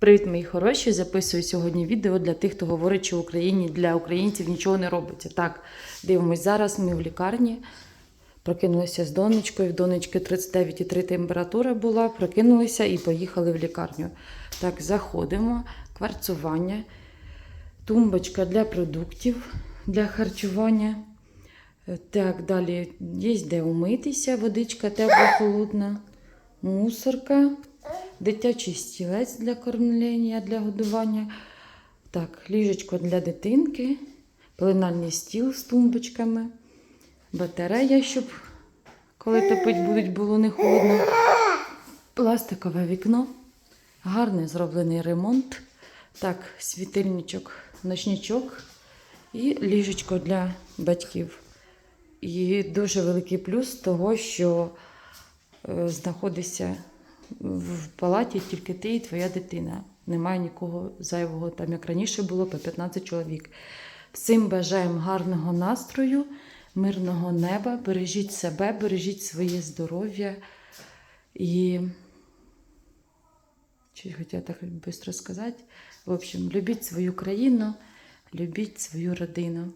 Привіт, мої хороші! Записую сьогодні відео для тих, хто говорить, що в Україні для українців нічого не робиться. Так, дивимось зараз. Ми в лікарні. Прокинулися з донечкою. В донечки 39,3 температура була. Прокинулися і поїхали в лікарню. Так, заходимо. Кварцування, тумбочка для продуктів для харчування. Так, далі є де умитися, водичка тепла, холодна, мусорка, дитячий стілець для кормлення, для годування. Так, ліжечко для дитинки, пеленальний стіл з тумбочками, батарея, щоб коли топить будуть, було не холодно. Пластикове вікно, гарний зроблений ремонт. Так, світильничок, ночничок і ліжечко для батьків. І дуже великий плюс того, що е, знаходишся в палаті тільки ти і твоя дитина. Немає нікого зайвого, там як раніше було по 15 чоловік. Всім бажаємо гарного настрою, мирного неба. Бережіть себе, бережіть своє здоров'я. І я хотіла так швидко сказати. В общем, любіть свою країну, любіть свою родину.